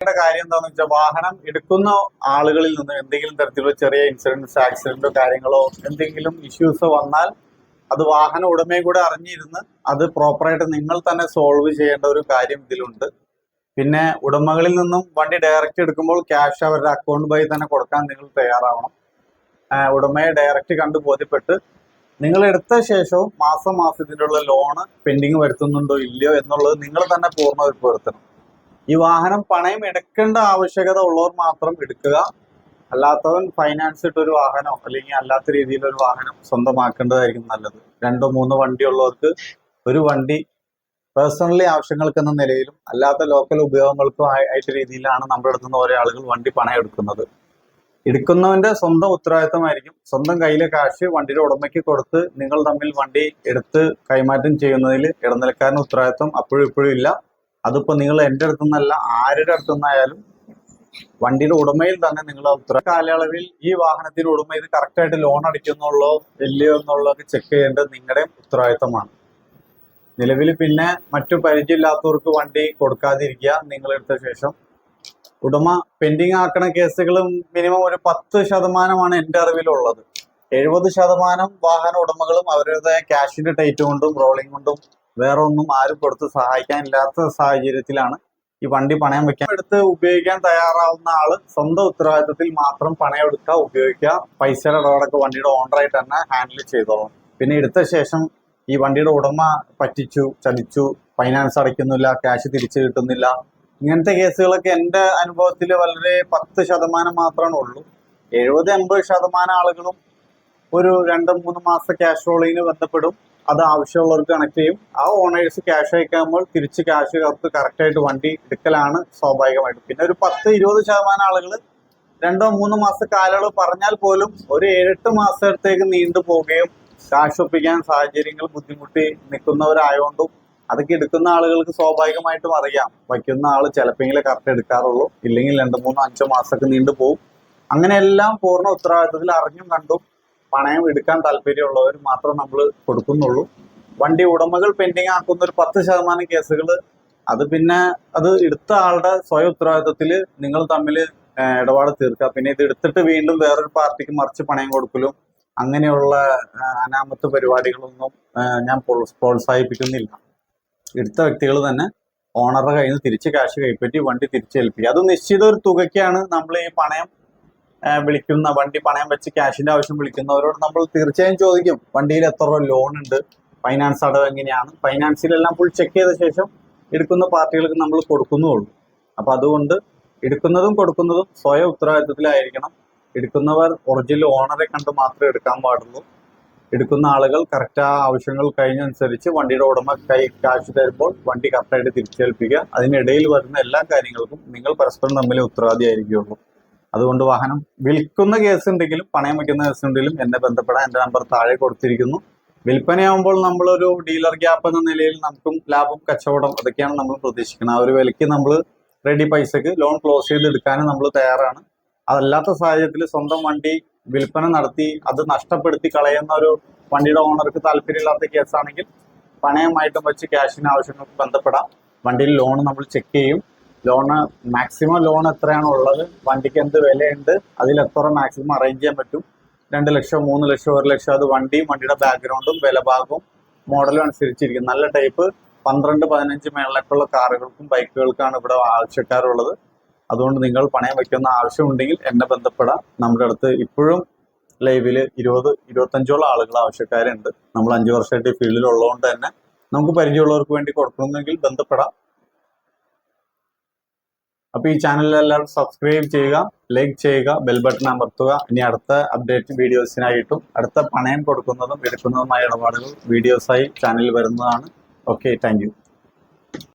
കാര്യം എന്താണെന്ന് വെച്ചാൽ വാഹനം എടുക്കുന്ന ആളുകളിൽ നിന്ന് എന്തെങ്കിലും തരത്തിലുള്ള ചെറിയ ഇൻസിഡൻസ് ആക്സിഡന്റോ കാര്യങ്ങളോ എന്തെങ്കിലും ഇഷ്യൂസോ വന്നാൽ അത് വാഹന ഉടമയും കൂടെ അറിഞ്ഞിരുന്ന് അത് പ്രോപ്പറായിട്ട് നിങ്ങൾ തന്നെ സോൾവ് ചെയ്യേണ്ട ഒരു കാര്യം ഇതിലുണ്ട്. പിന്നെ ഉടമകളിൽ നിന്നും വണ്ടി ഡയറക്റ്റ് എടുക്കുമ്പോൾ ക്യാഷ് അവരുടെ അക്കൗണ്ട് വഴി തന്നെ കൊടുക്കാൻ നിങ്ങൾ തയ്യാറാവണം. ഉടമയെ ഡയറക്റ്റ് കണ്ട് ബോധ്യപ്പെട്ട് നിങ്ങൾ എടുത്ത ശേഷവും മാസം മാസം ഇതിനുള്ള ലോണ് പെൻഡിങ് വരുത്തുന്നുണ്ടോ ഇല്ലയോ എന്നുള്ളത് നിങ്ങൾ തന്നെ പൂർണ ഉറപ്പുവരുത്തണം ഈ വാഹനം പണയം എടുക്കേണ്ട ആവശ്യകത ഉള്ളവർ മാത്രം എടുക്കുക. അല്ലാത്തവൻ ഫൈനാൻസ് ഇട്ട് ഒരു വാഹനം അല്ലെങ്കിൽ അല്ലാത്ത രീതിയിൽ ഒരു വാഹനം സ്വന്തമാക്കേണ്ടതായിരിക്കും നല്ലത്. രണ്ടോ മൂന്നോ വണ്ടി ഉള്ളവർക്ക് ഒരു വണ്ടി പേഴ്സണലി ആവശ്യങ്ങൾക്ക് എന്ന നിലയിലും അല്ലാത്ത ലോക്കൽ ഉപയോഗങ്ങൾക്കും ആയിട്ട് രീതിയിലാണ് നമ്മുടെ അടുത്ത് നിന്ന് ഓരോ ആളുകൾ വണ്ടി പണയം എടുക്കുന്നത്. എടുക്കുന്നവന്റെ സ്വന്തം ഉത്തരവാദിത്തമായിരിക്കും. സ്വന്തം കയ്യിലെ കാശ് വണ്ടിയുടെ ഉടമയ്ക്ക് കൊടുത്ത് നിങ്ങൾ തമ്മിൽ വണ്ടി എടുത്ത് കൈമാറ്റം ചെയ്യുന്നതിൽ ഇടനിലക്കാരന് ഉത്തരവാദിത്തം അപ്പോഴും ഇപ്പോഴും ഇല്ല. അതിപ്പോ നിങ്ങൾ എന്റെ അടുത്തു നിന്നല്ല ആരുടെ അടുത്തു നിന്നായാലും വണ്ടിയുടെ ഉടമയിൽ തന്നെ നിങ്ങൾ ഉത്തര കാലയളവിൽ ഈ വാഹനത്തിന്റെ ഉടമ ഇത് കറക്റ്റ് ആയിട്ട് ലോൺ അടിക്കുന്നുള്ളോ ഇല്ലയോ എന്നുള്ളത് ചെക്ക് ചെയ്യേണ്ടത് നിങ്ങളുടെ ഉത്തരവാദിത്തമാണ്. നിലവിൽ പിന്നെ മറ്റു പരിചയമില്ലാത്തവർക്ക് വണ്ടി കൊടുക്കാതിരിക്കുക നിങ്ങൾ എടുത്ത ശേഷം. ഉടമ പെൻഡിങ് ആക്കണ കേസുകളും മിനിമം ഒരു പത്ത് ശതമാനമാണ് എന്റെ അറിവിലുള്ളത്. എഴുപത് ശതമാനം വാഹന ഉടമകളും അവരുടേതായ ക്യാഷിന്റെ ടൈറ്റ് കൊണ്ടും റോളിംഗ് കൊണ്ടും വേറെ ഒന്നും ആരും കൊടുത്ത് സഹായിക്കാനില്ലാത്ത സാഹചര്യത്തിലാണ് ഈ വണ്ടി പണയം വെക്കാൻ. എടുത്ത് ഉപയോഗിക്കാൻ തയ്യാറാവുന്ന ആൾ സ്വന്തം ഉത്തരവാദിത്തത്തിൽ മാത്രം പണയം എടുക്കുക ഉപയോഗിക്കുക. പൈസയുടെ ഇടപാടൊക്കെ വണ്ടിയുടെ ഓണറായിട്ട് തന്നെ ഹാൻഡിൽ ചെയ്തോളും. പിന്നെ എടുത്ത ശേഷം ഈ വണ്ടിയുടെ ഉടമ പറ്റിച്ചു ചതിച്ചു ഫൈനാൻസ് അടയ്ക്കുന്നില്ല ക്യാഷ് തിരിച്ചു കിട്ടുന്നില്ല. ഇങ്ങനത്തെ കേസുകളൊക്കെ എന്റെ അനുഭവത്തിൽ വളരെ പത്ത് ശതമാനം മാത്രമാണ് ഉള്ളൂ. എഴുപത് എൺപത് ശതമാനം ആളുകളും ഒരു രണ്ട് മൂന്ന് മാസം ക്യാഷ് റോളിങ്ങിന് ബന്ധപ്പെടും. അത് ആവശ്യമുള്ളവർക്ക് കണക്ട് ചെയ്യും. ആ ഓണേഴ്സ് ക്യാഷ് അയക്കുമ്പോൾ തിരിച്ച് ക്യാഷ് കറുത്ത് കറക്റ്റായിട്ട് വണ്ടി എടുക്കലാണ് സ്വാഭാവികമായിട്ടും. പിന്നെ ഒരു പത്ത് ഇരുപത് ശതമാനം ആളുകൾ രണ്ടോ മൂന്നോ മാസ കാലയളവ് പറഞ്ഞാൽ പോലും ഒരു ഏഴെട്ട് മാസത്തേക്ക് നീണ്ടു പോവുകയും കാശ് ഒപ്പിക്കാൻ സാഹചര്യങ്ങൾ ബുദ്ധിമുട്ടി നിൽക്കുന്നവരായതുകൊണ്ടും അതൊക്കെ എടുക്കുന്ന ആളുകൾക്ക് സ്വാഭാവികമായിട്ടും അറിയാം. വയ്ക്കുന്ന ആൾ ചിലപ്പോഴെങ്കിലും കറക്റ്റ് എടുക്കാറുള്ളൂ. ഇല്ലെങ്കിൽ രണ്ട് മൂന്നോ അഞ്ചോ മാസമൊക്കെ നീണ്ടു പോകും അങ്ങനെയെല്ലാം പൂർണ ഉത്തരവാദിത്തത്തിൽ അറിഞ്ഞും കണ്ടും പണയം എടുക്കാൻ താല്പര്യമുള്ളവർ മാത്രം നമ്മൾ കൊടുക്കുന്നുള്ളൂ. വണ്ടി ഉടമകൾ പെൻഡിങ് ആക്കുന്ന ഒരു പത്ത് ശതമാനം കേസുകൾ അത് പിന്നെ അത് എടുത്ത ആളുടെ സ്വയം ഉത്തരവാദിത്തത്തിൽ നിങ്ങൾ തമ്മിൽ ഇടപാട് തീർക്കുക. പിന്നെ ഇത് എടുത്തിട്ട് വീണ്ടും വേറൊരു പാർട്ടിക്ക് മറിച്ച് പണയം കൊടുക്കലും അങ്ങനെയുള്ള അനാമത്ത് പരിപാടികളൊന്നും ഞാൻ പ്രോത്സ- പ്രോത്സാഹിപ്പിക്കുന്നില്ല. എടുത്ത വ്യക്തികൾ തന്നെ ഓണറുടെ കയ്യിൽ നിന്ന് തിരിച്ച് കാശ് കൈപ്പറ്റി വണ്ടി തിരിച്ചേൽപ്പിക്കുക അത് നിശ്ചിത ഒരു തുകയ്ക്കാണ് നമ്മൾ ഈ പണയം വിളിക്കുന്ന വണ്ടി പണയം വെച്ച് ക്യാഷിന്റെ ആവശ്യം വിളിക്കുന്നവരോട് നമ്മൾ തീർച്ചയായും ചോദിക്കും വണ്ടിയിൽ എത്ര രൂപ ലോൺ ഉണ്ട്? ഫൈനാൻസ് അടവ് എങ്ങനെയാണ്? ഫൈനാൻസിലെല്ലാം ഫുൾ ചെക്ക് ചെയ്ത ശേഷം എടുക്കുന്ന പാർട്ടികൾക്ക് നമ്മൾ കൊടുക്കുന്നുള്ളൂ. അപ്പൊ അതുകൊണ്ട് എടുക്കുന്നതും കൊടുക്കുന്നതും സ്വയം ഉത്തരവാദിത്വത്തിലായിരിക്കണം എടുക്കുന്നവർ ഒറിജിനൽ ഓണറെ കണ്ട് മാത്രമേ എടുക്കാൻ പാടുള്ളൂ. എടുക്കുന്ന ആളുകൾ കറക്റ്റ് ആ ആവശ്യങ്ങൾ കഴിഞ്ഞനുസരിച്ച് വണ്ടിയുടെ ഉടമ കൈ കാശ് തരുമ്പോൾ വണ്ടി കറക്റ്റായിട്ട് തിരിച്ചേൽപ്പിക്കുക. അതിനിടയിൽ വരുന്ന എല്ലാ കാര്യങ്ങൾക്കും നിങ്ങൾ പരസ്പരം തമ്മിൽ ഉത്തരവാദിയായിരിക്കുള്ളൂ. അതുകൊണ്ട് വാഹനം വിൽക്കുന്ന കേസ് ഉണ്ടെങ്കിലും പണയം വയ്ക്കുന്ന കേസ് ഉണ്ടെങ്കിലും എന്നെ ബന്ധപ്പെടാൻ എന്റെ നമ്പർ താഴെ കൊടുത്തിരിക്കുന്നു. വിൽപ്പനയാകുമ്പോൾ നമ്മളൊരു ഡീലർ ഗ്യാപ്പ് എന്ന നിലയിൽ നമുക്കും ലാഭം കച്ചവടം അതൊക്കെയാണ് നമ്മൾ പ്രതീക്ഷിക്കുന്നത്. ആ ഒരു വിലയ്ക്ക് നമ്മൾ റെഡി പൈസക്ക് ലോൺ ക്ലോസ് ചെയ്തെടുക്കാനും നമ്മൾ തയ്യാറാണ്. അതല്ലാത്ത സാഹചര്യത്തിൽ സ്വന്തം വണ്ടി വിൽപ്പന നടത്തി അത് നഷ്ടപ്പെടുത്തി കളയുന്ന ഒരു വണ്ടിയുടെ ഓണർക്ക് താല്പര്യമില്ലാത്ത കേസാണെങ്കിൽ പണയമായിട്ടും വെച്ച് ക്യാഷിന് ആവശ്യങ്ങൾക്ക് ബന്ധപ്പെടാം. വണ്ടിയിൽ ലോൺ നമ്മൾ ചെക്ക് ചെയ്യും. ലോണ് മാക്സിമം ലോൺ എത്രയാണ് ഉള്ളത് വണ്ടിക്ക് എന്ത് വിലയുണ്ട് അതിൽ എത്ര മാക്സിമം അറേഞ്ച് ചെയ്യാൻ പറ്റും? രണ്ട് ലക്ഷം മൂന്ന് ലക്ഷം ഒരു ലക്ഷം അത് വണ്ടിയും വണ്ടിയുടെ ബാക്ക്ഗ്രൗണ്ടും വിലഭാഗവും മോഡലും അനുസരിച്ചിരിക്കും. നല്ല ടൈപ്പ് പന്ത്രണ്ട് പതിനഞ്ച് മേളിലേക്കുള്ള കാറുകൾക്കും ബൈക്കുകൾക്കാണ് ഇവിടെ ആവശ്യക്കാരുള്ളത്. അതുകൊണ്ട് നിങ്ങൾ പണയം വയ്ക്കുന്ന ആവശ്യമുണ്ടെങ്കിൽ എന്നെ ബന്ധപ്പെടാം. നമ്മുടെ അടുത്ത് ഇപ്പോഴും ലൈവിൽ ഇരുപത് ഇരുപത്തഞ്ചോളം ആളുകൾ ആവശ്യക്കാരുണ്ട്. നമ്മൾ അഞ്ച് വർഷമായിട്ട് ഫീൽഡിൽ ഉള്ളതുകൊണ്ട് തന്നെ നമുക്ക് പരിചയമുള്ളവർക്ക് വേണ്ടി കൊടുക്കണമെങ്കിൽ ബന്ധപ്പെടാം. അപ്പൊ ഈ ചാനൽ എല്ലാവരും സബ്സ്ക്രൈബ് ചെയ്യുക ലൈക്ക് ചെയ്യുക ബെൽ ബട്ടൺ അമർത്തുക. ഇനി അടുത്ത അപ്ഡേറ്റ് വീഡിയോസിനായിട്ടും അടുത്ത പണയം കൊടുക്കുന്നതും എടുക്കുന്നതുമായ ഇടപാടുകൾ വീഡിയോസായി ചാനലിൽ വരുന്നതാണ്. Okay thank